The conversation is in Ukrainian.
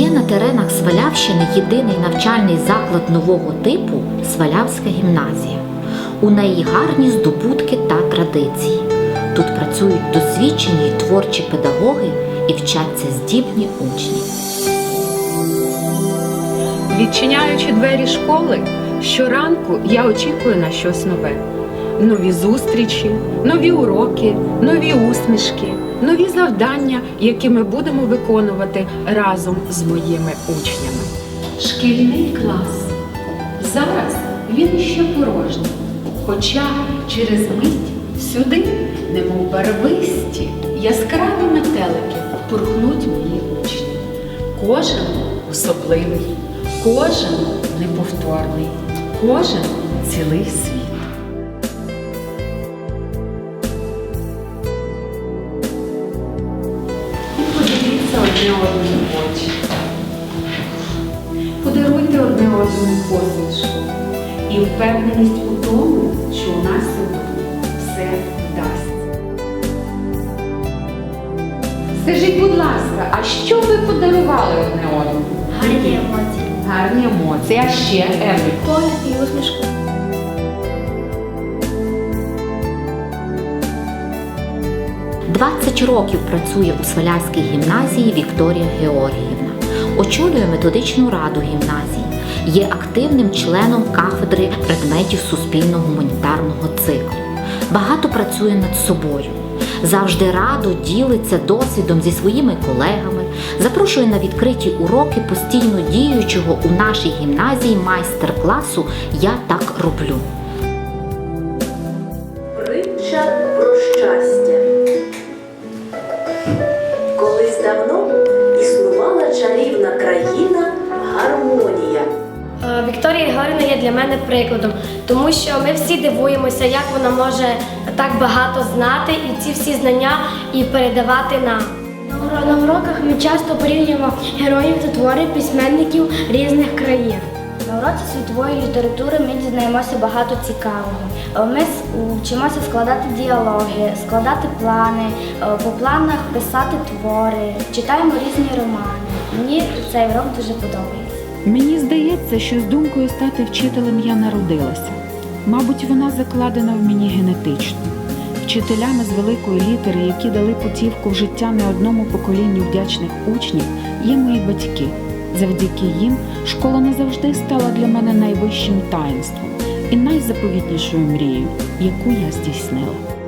Є на теренах Свалявщини єдиний навчальний заклад нового типу Свалявська гімназія. У неї гарні здобутки та традиції. Тут працюють досвідчені й творчі педагоги і вчаться здібні учні. Відчиняючи двері школи, щоранку я очікую на щось нове. Нові зустрічі, нові уроки, нові усмішки, нові завдання, які ми будемо виконувати разом з моїми учнями. Шкільний клас. Зараз він іще порожній. Хоча через мить сюди, немов барвисті, яскраві метелики, пурхнуть мої учні. Кожен особливий, кожен неповторний, кожен цілий світ. Одне одному очі. Подаруйте одне одному посмішку і впевненість у тому, що у нас сьогодні все вдасться. Скажіть, будь ласка, а що ви подарували одне одному? Гарні емоції. Гарні емоції, а ще Еві. Погляд і усмішку. – 20 років працює у Свалявській гімназії Вікторія Георгіївна. Очолює методичну раду гімназії, є активним членом кафедри предметів суспільно-гуманітарного циклу. Багато працює над собою. Завжди радо ділиться досвідом зі своїми колегами, запрошує на відкриті уроки постійно діючого у нашій гімназії майстер-класу Я так роблю. Вікторія Георгіївна є для мене прикладом, тому що ми всі дивуємося, як вона може так багато знати і ці всі знання і передавати нам. На уроках ми часто порівнюємо героїв та твори письменників різних країн. На уроці світової літератури ми дізнаємося багато цікавого. Е, Ми вчимося складати діалоги, складати плани, е, по планах писати твори, читаємо різні романи. Мені цей урок дуже подобається. Мені здається, що з думкою стати вчителем я народилася. Мабуть, вона закладена в мені генетично. Вчителями з великої літери, які дали путівку в життя не одному поколінню вдячних учнів, є мої батьки. Завдяки їм школа не завжди стала для мене найвищим таїнством і найзаповітнішою мрією, яку я здійснила.